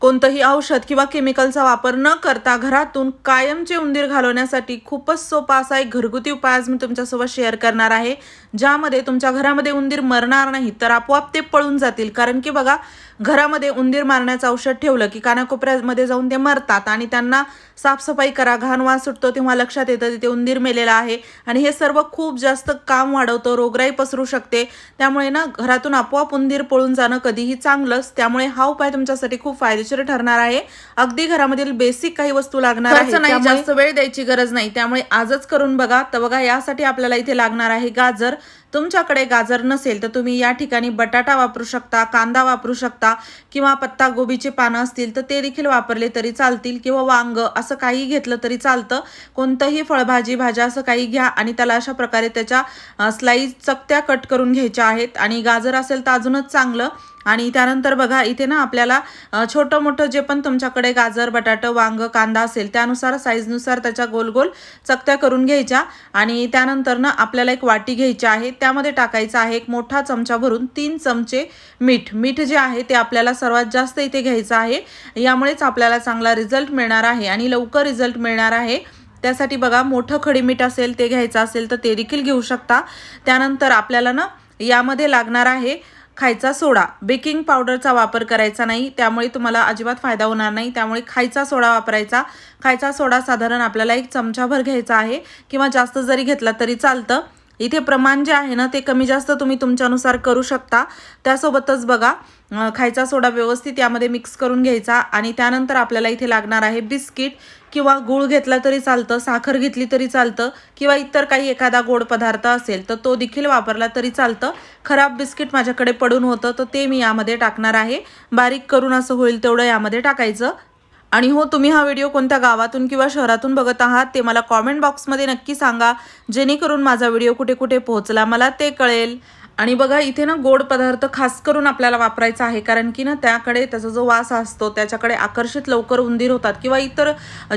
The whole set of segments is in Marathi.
कोणतंही औषध किंवा केमिकलचा वापर न करता घरातून कायमचे उंदीर घालवण्यासाठी खूपच सोपा असा एक घरगुती उपाय आज मी तुमच्यासोबत शेअर करणार आहे ज्यामध्ये तुमच्या घरामध्ये उंदीर मरणार नाही तर आपोआप ते पळून जातील. कारण की बघा घरामध्ये उंदीर मारण्याचं औषध ठेवलं की कानाकोपऱ्यामध्ये जाऊन ते मरतात आणि त्यांना साफसफाई करा घाण वास सुटतो तेव्हा लक्षात येतं तिथे उंदीर मेलेला आहे आणि हे सर्व खूप जास्त काम वाढवतं रोगराई पसरू शकते. त्यामुळे ना घरातून आपोआप उंदीर पळून जाणं कधीही चांगलंच. त्यामुळे हा उपाय तुमच्यासाठी खूप फायदेशीर ठरणार आहे. अगदी घरामधील बेसिक काही वस्तू लागणार आहे. नाही, जास्त वेळ द्यायची गरज नाही. त्यामुळे आजच करून बघा. तर बघा यासाठी आपल्याला इथे लागणार आहे गाजर. तुमच्याकडे गाजर नसेल तर तुम्ही या ठिकाणी बटाटा वापरू शकता कांदा वापरू शकता किंवा पत्ता गोबीचे पानं असतील तर ते देखील वापरले तरी चालतील किंवा वांग असं काही घेतलं तरी चालतं. कोणतंही फळभाजी भाज्या असं काही घ्या आणि त्याला अशा प्रकारे त्याच्या स्लाईज चकत्या कट करून घ्यायच्या आहेत आणि गाजर असेल तर अजूनच चांगलं. आणि त्यानंतर बघा इथे ना आपल्याला छोटं मोठं जे पण तुमच्याकडे गाजर बटाटं वांग कांदा असेल त्यानुसार साईजनुसार त्याच्या गोल गोल चकत्या करून घ्यायच्या. आणि त्यानंतर ना आपल्याला एक वाटी घ्यायची आहे. त्यामध्ये टाकायचं आहे. एक मोठा चमचा भरून तीन चमचे मीठ. मीठ जे आहे ते आपल्याला सर्वात जास्त इथे घ्यायचं आहे. यामुळेच आपल्याला चांगला रिझल्ट मिळणार आहे आणि लवकर रिझल्ट मिळणार आहे. त्यासाठी बघा मोठं खडीमीठ असेल ते घ्यायचं असेल तर ते देखील घेऊ शकता. त्यानंतर आपल्याला ना यामध्ये लागणार आहे खायचा सोडा. बेकिंग पावडरचा वापर करायचा नाही. त्यामुळे तुम्हाला अजिबात फायदा होणार नाही. त्यामुळे खायचा सोडा वापरायचा. खायचा सोडा साधारण आपल्याला एक चमचाभर घ्यायचा आहे. किंवा जास्त जरी घेतला तरी चालतं. इथे प्रमाण जे आहे ना ते कमी जास्त तुम्ही तुमच्यानुसार करू शकता. त्यासोबतच बघा खायचा सोडा व्यवस्थित यामध्ये मिक्स करून घ्यायचा आणि त्यानंतर आपल्याला इथे लागणार आहे बिस्किट किंवा गूळ घेतला तरी चालतं साखर घेतली तरी चालतं किंवा इतर काही एखादा गोड पदार्थ असेल तर तो देखील वापरला तरी चालतं. खराब बिस्किट माझ्याकडे पडून होतं तर ते मी यामध्ये टाकणार आहे. बारीक करून असं होईल तेवढं यामध्ये टाकायचं. आणि हो तुम्ही हा व्हिडिओ कोणत्या गावातून किंवा शहरातून बघत आहात ते मला कॉमेंट बॉक्समध्ये नक्की सांगा. जेणेकरून माझा व्हिडिओ कुठे कुठे पोहोचला मला ते कळेल. आणि बघा इथे ना गोड पदार्थ खास करून आपल्याला वापरायचा आहे कारण की ना त्याकडे त्याचा जो वास असतो त्याच्याकडे आकर्षित लवकर उंदीर होतात किंवा इतर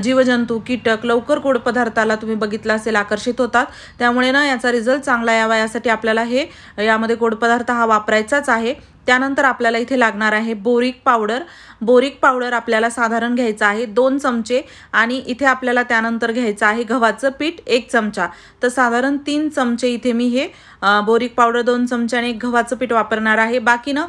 जीवजंतू कीटक लवकर गोड पदार्थाला तुम्ही बघितलं असेल आकर्षित होतात. त्यामुळे ना याचा रिझल्ट चांगला यावा यासाठी आपल्याला हे यामध्ये गोड पदार्थ हा वापरायचाच आहे. त्यानंतर आपल्याला इथे लागणार आहे बोरिक पावडर. बोरिक पावडर आपल्याला साधारण घ्यायचं आहे दोन चमचे आणि इथे आपल्याला त्यानंतर घ्यायचं आहे गव्हाचं पीठ एक चमचा. तर साधारण तीन चमचे इथे मी हे बोरिक पावडर दोन चमचे आणि एक गव्हाचं पीठ वापरणार आहे. बाकी ना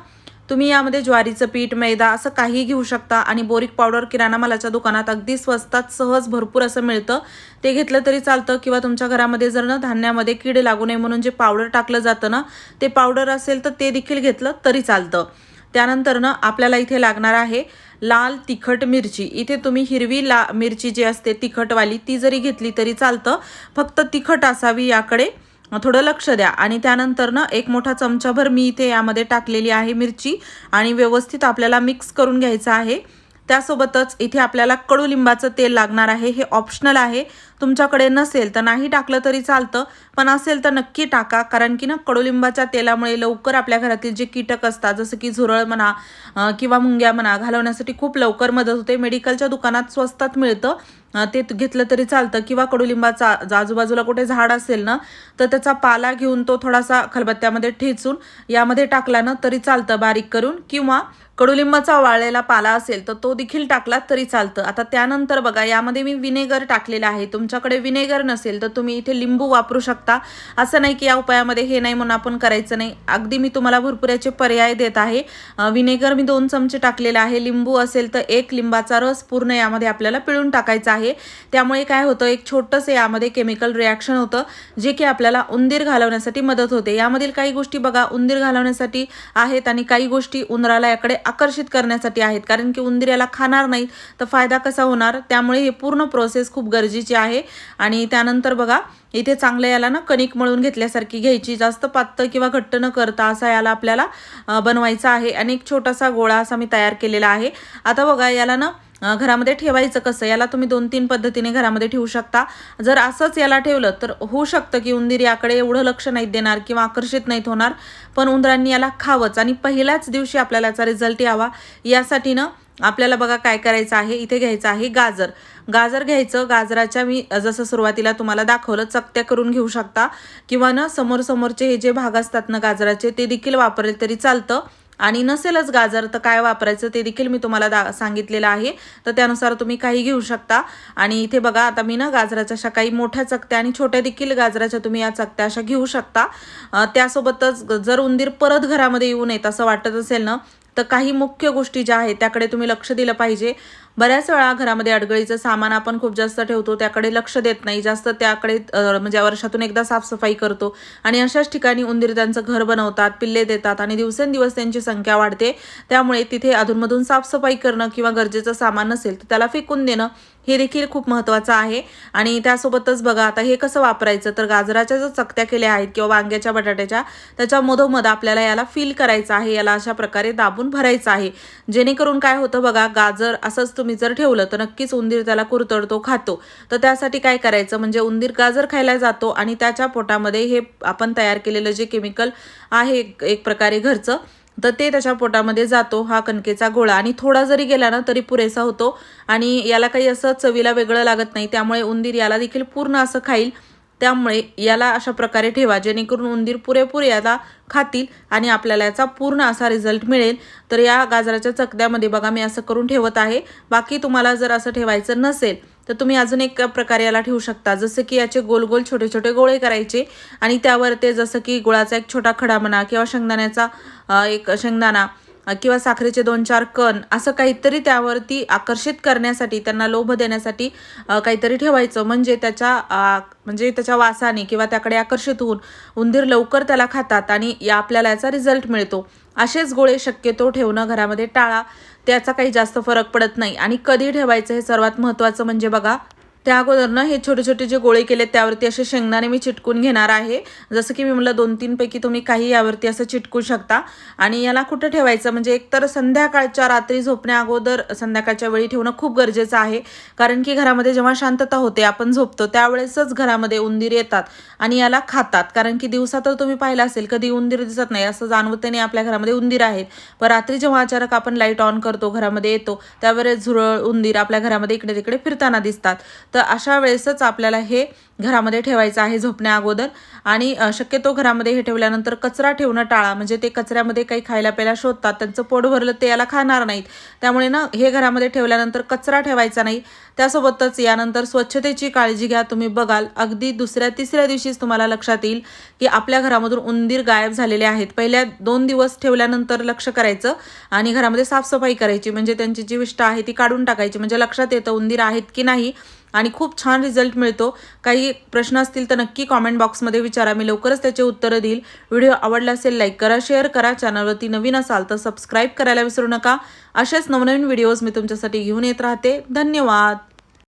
तुम्ही यामध्ये ज्वारीचं पीठ मैदा असं काही घेऊ शकता आणि बोरिक पावडर किराणा मालाच्या दुकानात अगदी स्वस्तात सहज भरपूर असं मिळतं. ते घेतलं तरी चालतं किंवा तुमच्या घरामध्ये जर ना धान्यामध्ये कीड लागू नये म्हणून जे पावडर टाकलं जातं ना ते पावडर असेल तर ते देखील घेतलं तरी चालतं. त्यानंतर ना आपल्याला इथे लागणार आहे लाल तिखट मिरची. इथे तुम्ही हिरवी ला मिरची जी असते तिखटवाली ती जरी घेतली तरी चालतं. फक्त तिखट असावी याकडे. थोडं लक्ष द्या. आणि त्यानंतर ना एक मोठा चमचाभर मी इथे यामध्ये टाकलेली आहे मिरची आणि व्यवस्थित आपल्याला मिक्स करून घ्यायचं आहे. त्यासोबतच इथे आपल्याला कडुलिंबाचं तेल लागणार आहे. हे ऑप्शनल आहे. तुमच्याकडे नसेल तर नाही टाकलं तरी चालतं. पण असेल तर नक्की टाका. कारण की ना कडुलिंबाच्या तेलामुळे लवकर आपल्या घरातील जे कीटक असतात जसं की झुरळ म्हणा किंवा मुंग्या म्हणा घालवण्यासाठी खूप लवकर मदत होते. मेडिकलच्या दुकानात स्वस्तात मिळतं. ते घेतलं तरी चालतं. किंवा कडुलिंबाचा आजूबाजूला कुठे झाड असेल ना तर त्याचा पाला घेऊन तो थोडासा खलबत्त्यामध्ये ठेचून यामध्ये टाकला ना तरी चालतं बारीक करून. किंवा कडुलिंबाचा वाळलेला पाला असेल तर तो देखील टाकला तरी चालतं. आता त्यानंतर बघा यामध्ये मी विनेगर टाकलेला आहे. तुमच्याकडे विनेगर नसेल तर तुम्ही इथे लिंबू वापरू शकता. असं नाही की या उपायामध्ये हे नाही म्हणून आपण करायचं नाही. अगदी मी तुम्हाला भरपूर याचे पर्याय देत आहे. विनेगर मी दोन चमचे टाकलेला आहे. लिंबू असेल तर एक लिंबाचा रस पूर्ण यामध्ये आपल्याला पिळून टाकायचा आहे. त्यामुळे काय होतं एक छोटंसं यामध्ये केमिकल रिॲक्शन होतं जे की आपल्याला उंदीर घालवण्यासाठी मदत होते. यामधील काही गोष्टी बघा उंदीर घालवण्यासाठी आहेत आणि काही गोष्टी उंदराला याकडे आकर्षित करण्यासाठी आहेत. कारण की उंदीर याला खाणार नाहीत तर फायदा कसा होणार? त्यामुळे हे पूर्ण प्रोसेस खूप गरजेची आहे. आणि त्यानंतर बघा इथे चांगलं याला ना कणिक मळून घेतल्यासारखी घ्यायची. जास्त पातळ किंवा घट्ट न करता असा याला आपल्याला बनवायचा आहे. आणि एक छोटासा गोळा असा मी तयार केलेला आहे. आता बघा याला ना घरामध्ये ठेवायचं कसं? याला तुम्ही दोन तीन पद्धतीने घरामध्ये ठेवू शकता. जर असंच याला ठेवलं तर होऊ शकतं की उंदीर याकडे एवढं लक्ष नाहीत देणार किंवा आकर्षित नाहीत होणार पण उंदरांनी याला खावंच आणि पहिल्याच दिवशी आपल्याला याचा रिझल्ट यावा. यासाठी ना आपल्याला बघा काय करायचं आहे? इथे घ्यायचं आहे गाजर. गाजर घ्यायचं. गाजराच्या मी जसं सुरुवातीला तुम्हाला दाखवलं चकत्या करून घेऊ शकता. किंवा ना समोर समोरचे हे जे भाग असतात ना गाजराचे ते देखील वापरले तरी चालतं. आणि नसेलच गाजर तर काय वापरायचं ते देखील मी तुम्हाला दा सांगितलेलं आहे. तर त्यानुसार तुम्ही काही घेऊ शकता. आणि इथे बघा आता मी ना गाजराच्या अशा काही मोठ्या चकत्या आणि छोट्या देखील गाजराच्या तुम्ही या चकत्या अशा घेऊ शकता. त्यासोबतच जर उंदीर परत घरामध्ये येऊ नयेत असं वाटत असेल ना तर काही मुख्य गोष्टी ज्या आहेत त्याकडे तुम्ही लक्ष दिलं पाहिजे. बऱ्याच वेळा घरामध्ये अडगळीचं सामान आपण खूप जास्त ठेवतो त्याकडे लक्ष देत नाही. जास्त त्याकडे म्हणजे वर्षातून एकदा साफसफाई करतो. आणि अशाच ठिकाणी उंदीर त्यांचं घर बनवतात पिल्ले देतात आणि दिवसेंदिवस त्यांची संख्या वाढते. त्यामुळे तिथे अधूनमधून साफसफाई करणं किंवा गरजेचं सामान नसेल तर त्याला फेकून देणं हे देखील खूप महत्त्वाचं आहे. आणि त्यासोबतच बघा आता हे कसं वापरायचं? तर गाजराच्या ज्या चकत्या केल्या आहेत किंवा वांग्याच्या बटाट्याच्या त्याच्या मधोमध आपल्याला याला फील करायचं आहे. याला अशा प्रकारे दाबून भरायचं आहे. जेणेकरून काय होतं बघा गाजर असंच तुम्ही जर ठेवलं तर नक्कीच उंदीर त्याला कुरतडतो खातो. तर त्यासाठी काय करायचं? म्हणजे उंदीर गाजर खायला जातो आणि त्याच्या पोटामध्ये हे आपण तयार केलेलं जे केमिकल आहे एक एक प्रकारे घरचं तर ते त्याच्या पोटामध्ये जातो हा कणकेचा गोळा. आणि थोडा जरी गेला ना तरी पुरेसा होतो. आणि याला काही असं चवीला वेगळं लागत नाही. त्यामुळे उंदीर याला देखील पूर्ण असं खाईल. त्यामुळे याला अशा प्रकारे ठेवा जेणेकरून उंदीर पुरेपूर याला खातील आणि आपल्याला याचा पूर्ण असा रिझल्ट मिळेल. तर या गाजराच्या चकद्यामध्ये बघा मी असं करून ठेवत आहे. बाकी तुम्हाला जर असं ठेवायचं नसेल तर तुम्ही अजून एक प्रकारे याला ठेवू शकता. जसं की याचे गोल गोल छोटे छोटे गोळे करायचे आणि त्यावर ते जसं की गुळाचा एक छोटा खडा म्हणा किंवा शेंगदाण्याचा एक शेंगदाणा किंवा साखरेचे दोन चार कण असं काहीतरी त्यावरती आकर्षित करण्यासाठी त्यांना लोभ देण्यासाठी काहीतरी ठेवायचं. म्हणजे त्याच्या म्हणजे त्याच्या वासाने किंवा त्याकडे आकर्षित होऊन उंदीर लवकर त्याला खातात आणि या आपल्याला याचा रिझल्ट मिळतो. असेच गोळे शक्यतो ठेवणं घरामध्ये टाळा. त्याचा काही जास्त फरक पडत नाही. आणि कधी ठेवायचं हे सर्वात महत्त्वाचं म्हणजे बघा त्या अगोदर ना हे छोटे छोटे जे गोळे केले त्यावरती असे शेंगदाणे मी चिटकून घेणार आहे. जसं की मी म्हटलं दोन तीनपैकी तुम्ही काही यावरती असं चिटकू शकता. आणि याला कुठं ठेवायचं? म्हणजे एकतर संध्याकाळच्या रात्री झोपण्या अगोदर संध्याकाळच्या वेळी ठेवणं खूप गरजेचं आहे. कारण की घरामध्ये जेव्हा शांतता होते आपण झोपतो त्यावेळेसच घरामध्ये उंदीर येतात आणि याला खातात. कारण की दिवसा तर तुम्ही पाहिलं असेल कधी उंदीर दिसत नाही. असं जाणवत नाही आपल्या घरामध्ये उंदीर आहेत. पण रात्री जेव्हा अचानक आपण लाइट ऑन करतो घरामध्ये येतो त्यावेळेस झुरळ उंदीर आपल्या घरामध्ये इकडे तिकडे फिरताना दिसतात. तर अशा वेळेसच आपल्याला हे घरामध्ये ठेवायचं आहे झोपण्या अगोदर. आणि शक्यतो घरामध्ये हे ठेवल्यानंतर कचरा ठेवणं टाळा. म्हणजे ते कचऱ्यामध्ये काही खायला प्यायला शोधतात त्यांचं पोट भरलं ते याला खाणार नाहीत. त्यामुळे ना हे घरामध्ये ठेवल्यानंतर कचरा ठेवायचा नाही. त्यासोबतच यानंतर स्वच्छतेची काळजी घ्या तुम्ही बघाल. अगदी दुसऱ्या तिसऱ्या दिवशीच तुम्हाला लक्षात येईल की आपल्या घरामधून उंदीर गायब झालेले आहेत. पहिल्या दोन दिवस ठेवल्यानंतर लक्ष करायचं आणि घरामध्ये साफसफाई करायची. म्हणजे त्यांची जी विष्ठा आहे ती काढून टाकायची. म्हणजे लक्षात येतं उंदीर आहेत की नाही आणि खूप छान रिझल्ट मिळतो. काही प्रश्न असतील तर नक्की कॉमेंट बॉक्समध्ये विचारा. मी लवकरच त्याचे उत्तरं देईल. व्हिडिओ आवडला असेल लाईक करा शेअर करा. चॅनलवरती नवीन असाल तर सबस्क्राईब करायला विसरू नका. असेच नवनवीन व्हिडिओज मी तुमच्यासाठी घेऊन येत राहते. धन्यवाद.